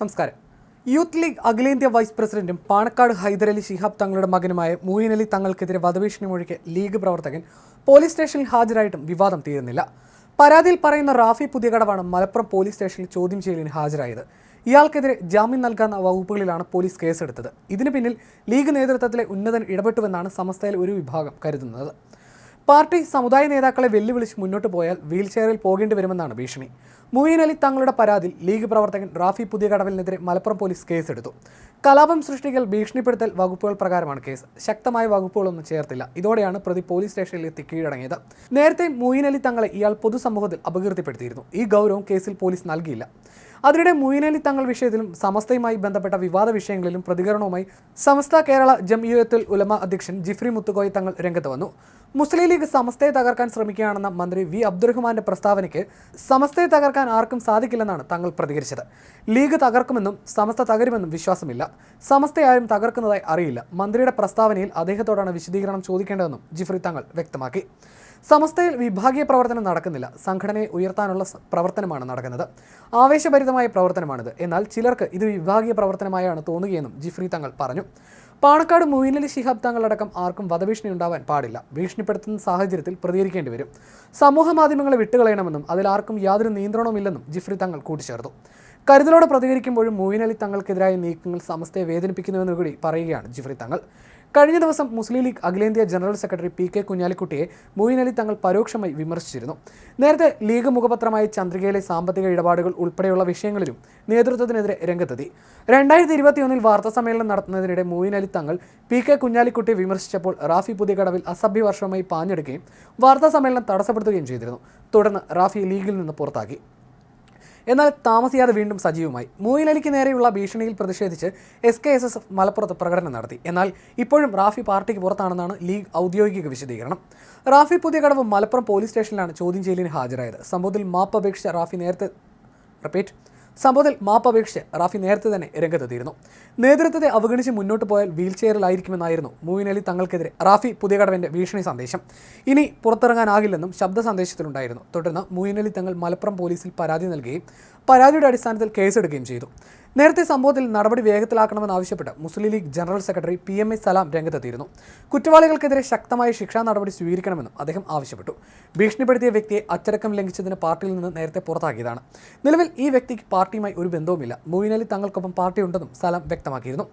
നമസ്കാരം. Youth league അഖിലേന്ത്യാ vice പ്രസിഡന്റും പാണക്കാട് ഹൈദരലി ശിഹാബ് തങ്ങളുടെ മകനുമായ മൂയിൻ അലി തങ്ങൾക്കെതിരെ വധഭീഷണി മൊഴിക്ക് ലീഗ് പ്രവർത്തകൻ പോലീസ് സ്റ്റേഷനിൽ ഹാജരായിട്ടും വിവാദം തീരുന്നില്ല. പരാതിയിൽ പറയുന്ന റാഫി പുതിയകടവാണ് മലപ്പുറം പോലീസ് സ്റ്റേഷനിൽ ചോദ്യം ചെയ്യലിന് ഹാജരായത്. ഇയാൾക്കെതിരെ ജാമ്യം നൽകാവുന്ന വകുപ്പുകളിലാണ് പോലീസ് കേസെടുത്തത്. ഇതിനു പിന്നിൽ ലീഗ് നേതൃത്വത്തിലെ ഉന്നതൻ ഇടപെട്ടുവെന്നാണ് സമസ്തയിൽ ഒരു വിഭാഗം കരുതുന്നത്. പാർട്ടി സമുദായ നേതാക്കളെ വെല്ലുവിളിച്ച് മുന്നോട്ട് പോയാൽ വീൽ ചെയറിൽ പോകേണ്ടി വരുമെന്നാണ് ഭീഷണി. മുയിൻ അലി തങ്ങളുടെ പരാതിയിൽ ലീഗ് പ്രവർത്തകൻ റാഫി പുതിയ കടവലിനെതിരെ മലപ്പുറം പോലീസ് കേസെടുത്തു. കലാപം സൃഷ്ടിക്കൽ ഭീഷണിപ്പെടുത്തൽ വകുപ്പുകൾ പ്രകാരമാണ് കേസ്. ശക്തമായ വകുപ്പുകളൊന്നും ചേർത്തില്ല. ഇതോടെയാണ് പ്രതി പോലീസ് സ്റ്റേഷനിൽ എത്തി കീഴടങ്ങിയത്. നേരത്തെ മുയിൻ അലി തങ്ങളെ ഇയാൾ പൊതുസമൂഹത്തിൽ അപകീർത്തിപ്പെടുത്തിയിരുന്നു. ഈ ഗൗരവം കേസിൽ പോലീസ് നൽകിയില്ല. അതിനിടെ മുയിനലി തങ്ങൾ വിഷയത്തിലും സമസ്തയുമായി ബന്ധപ്പെട്ട വിവാദ വിഷയങ്ങളിലും പ്രതികരണവുമായി സമസ്ത കേരള ജംഇയത്തുൽ ഉലമ അധ്യക്ഷൻ ജിഫ്രി മുത്തുകോയ് തങ്ങൾ രംഗത്ത് വന്നു. മുസ്ലിം ലീഗ് സമസ്തയെ തകർക്കാൻ ശ്രമിക്കുകയാണെന്ന മന്ത്രി വി അബ്ദുറഹ്മാന്റെ പ്രസ്താവനയ്ക്ക് സമസ്തയെ തകർക്കാൻ ആർക്കും സാധിക്കില്ലെന്നാണ് തങ്ങൾ പ്രതികരിച്ചത്. ലീഗ് തകർക്കുമെന്നും സമസ്ത തകരുമെന്നും വിശ്വാസമില്ല. സമസ്തയാരും തകർക്കുന്നതായി അറിയില്ല. മന്ത്രിയുടെ പ്രസ്താവനയിൽ അദ്ദേഹത്തോടാണ് വിശദീകരണം ചോദിക്കേണ്ടതെന്നും ജിഫ്രി തങ്ങൾ വ്യക്തമാക്കി. സമസ്തയിൽ വിഭാഗീയ പ്രവർത്തനം നടക്കുന്നില്ല. സംഘടനയെ ഉയർത്താനുള്ള പ്രവർത്തനമാണ് നടക്കുന്നത്. ആവേശഭരിതമായ പ്രവർത്തനമാണിത്. എന്നാൽ ചിലർക്ക് ഇത് വിഭാഗീയ പ്രവർത്തനമായാണ് തോന്നുകയെന്നും ജിഫ്രി തങ്ങൾ പറഞ്ഞു. പാണക്കാട് മൊയ്നലി ശിഹാബ് തങ്ങളടക്കം ആർക്കും വധഭീഷണി ഉണ്ടാവാൻ പാടില്ല. ഭീഷണിപ്പെടുത്തുന്ന സാഹചര്യത്തിൽ പ്രതികരിക്കേണ്ടി വരും. സമൂഹ മാധ്യമങ്ങളെ വിട്ടുകളയണമെന്നും അതിൽ ആർക്കും യാതൊരു നിയന്ത്രണവുമില്ലെന്നും ജിഫ്രി തങ്ങൾ കൂട്ടിച്ചേർത്തു. കരുതലോടെ പ്രതികരിക്കുമ്പോഴും മൊയ്ൻ അലി തങ്ങൾക്കെതിരായ നീക്കങ്ങൾ സമസ്തയെ വേദനിപ്പിക്കുന്നുവെന്ന് കൂടി പറയുകയാണ് ജിഫ്രി തങ്ങൾ. കഴിഞ്ഞ ദിവസം മുസ്ലിം ലീഗ് അഖിലേന്ത്യാ ജനറൽ സെക്രട്ടറി പി കെ കുഞ്ഞാലിക്കുട്ടിയെ മൊയ്ൻ അലി തങ്ങൾ പരോക്ഷമായി വിമർശിച്ചിരുന്നു. നേരത്തെ ലീഗ് മുഖപത്രമായ ചന്ദ്രികയിലെ സാമ്പത്തിക ഇടപാടുകൾ ഉൾപ്പെടെയുള്ള വിഷയങ്ങളിലും നേതൃത്വത്തിനെതിരെ രംഗത്തെത്തി. രണ്ടായിരത്തി ഇരുപത്തിയൊന്നിൽ വാർത്താ സമ്മേളനം നടത്തുന്നതിനിടെ മൊയ്ൻ അലി തങ്ങൾ പി കെ കുഞ്ഞാലിക്കുട്ടിയെ വിമർശിച്ചപ്പോൾ റാഫി പുതിയകടവിൽ അസഭ്യ വർഷവുമായി പാഞ്ഞെടുക്കുകയും വാർത്താ സമ്മേളനം തടസ്സപ്പെടുത്തുകയും ചെയ്തിരുന്നു. തുടർന്ന് റാഫി ലീഗിൽ നിന്ന് പുറത്താക്കി. എന്നാൽ താമസിയാതെ വീണ്ടും സജീവമായി. മൂയിലലിക്ക് നേരെയുള്ള ഭീഷണിയിൽ പ്രതിഷേധിച്ച് എസ് കെ എസ് എസ് മലപ്പുറത്ത് പ്രകടനം നടത്തി. എന്നാൽ ഇപ്പോഴും റാഫി പാർട്ടിക്ക് പുറത്താണെന്നാണ് ലീഗ് ഔദ്യോഗിക വിശദീകരണം. റാഫി പുതിയ കടവ് മലപ്പുറം പോലീസ് സ്റ്റേഷനിലാണ് ചോദ്യം ചെയ്യലിന് ഹാജരായത്. സംഭവത്തിൽ മാപ്പ് അപേക്ഷിച്ച റാഫി നേരത്തെ റിപ്പീറ്റ്. സംഭവത്തിൽ മാപ്പ് അപേക്ഷിച്ച് റാഫി നേരത്തെ തന്നെ രംഗത്തെത്തിയിരുന്നു. നേതൃത്വത്തെ അവഗണിച്ച് മുന്നോട്ട് പോയാൽ വീൽ ചെയറിലായിരിക്കുമെന്നായിരുന്നു മൂവിൻ അലി തങ്ങൾക്കെതിരെ റാഫി പുതിയ പുതിയകടവിന്റെ ഭീഷണി സന്ദേശം. ഇനി പുറത്തിറങ്ങാനാകില്ലെന്നും ശബ്ദ സന്ദേശത്തിലുണ്ടായിരുന്നു. തുടർന്ന് മൂവിൻ അലി തങ്ങൾ മലപ്പുറം പോലീസിൽ പരാതി നൽകുകയും പരാതിയുടെ അടിസ്ഥാനത്തിൽ കേസെടുക്കുകയും ചെയ്തു. നേരത്തെ സംഭവത്തിൽ നടപടി വേഗത്തിലാക്കണമെന്നാവശ്യപ്പെട്ട് Muslim League general secretary P M A Salam രംഗത്തെത്തിയിരുന്നു. കുറ്റവാളികൾക്കെതിരെ ശക്തമായ ശിക്ഷാ നടപടി സ്വീകരിക്കണമെന്നും അദ്ദേഹം ആവശ്യപ്പെട്ടു. ഭീഷണിപ്പെടുത്തിയ വ്യക്തിയെ അച്ചടക്കം ലംഘിച്ചതിന് പാർട്ടിയിൽ നിന്ന് നേരത്തെ പുറത്താക്കിയതാണ്. നിലവിൽ ഈ വ്യക്തിക്ക് പാർട്ടിയുമായി ഒരു ബന്ധവുമില്ല. മൊയ്ൻ അലി തങ്ങൾക്കൊപ്പം പാർട്ടിയുണ്ടെന്നും സലാം വ്യക്തമാക്കിയിരുന്നു.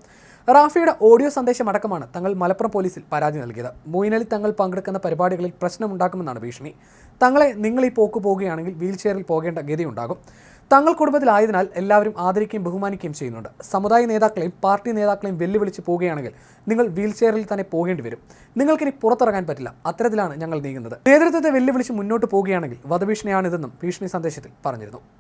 റാഫിയുടെ ഓഡിയോ സന്ദേശമടക്കമാണ് തങ്ങൾ മലപ്പുറം പോലീസിൽ പരാതി നൽകിയത്. മൊയ്നലി തങ്ങൾ പങ്കെടുക്കുന്ന പരിപാടികളിൽ പ്രശ്നമുണ്ടാക്കുമെന്നാണ് ഭീഷണി. തങ്ങളെ നിങ്ങൾ ഈ പോക്ക് പോകുകയാണെങ്കിൽ വീൽ ചെയറിൽ പോകേണ്ട ഗതിയുണ്ടാകും. തങ്ങൾ കുടുംബത്തിലായതിനാൽ എല്ലാവരും ആദരിക്കുകയും ബഹുമാനിക്കുകയും ചെയ്യുന്നുണ്ട്. സമുദായ നേതാക്കളെയും പാർട്ടി നേതാക്കളെയും വെല്ലുവിളിച്ച് പോവുകയാണെങ്കിൽ നിങ്ങൾ വീൽ ചെയറിൽ തന്നെ പോകേണ്ടി വരും. നിങ്ങൾക്കിനി പുറത്തിറങ്ങാൻ പറ്റില്ല. അത്തരത്തിലാണ് ഞങ്ങൾ നീങ്ങുന്നത്. നേതൃത്വത്തെ വെല്ലുവിളിച്ച് മുന്നോട്ട് പോവുകയാണെങ്കിൽ വധഭീഷണിയാണിതെന്നും ഭീഷണി സന്ദേശത്തിൽ പറഞ്ഞിരുന്നു.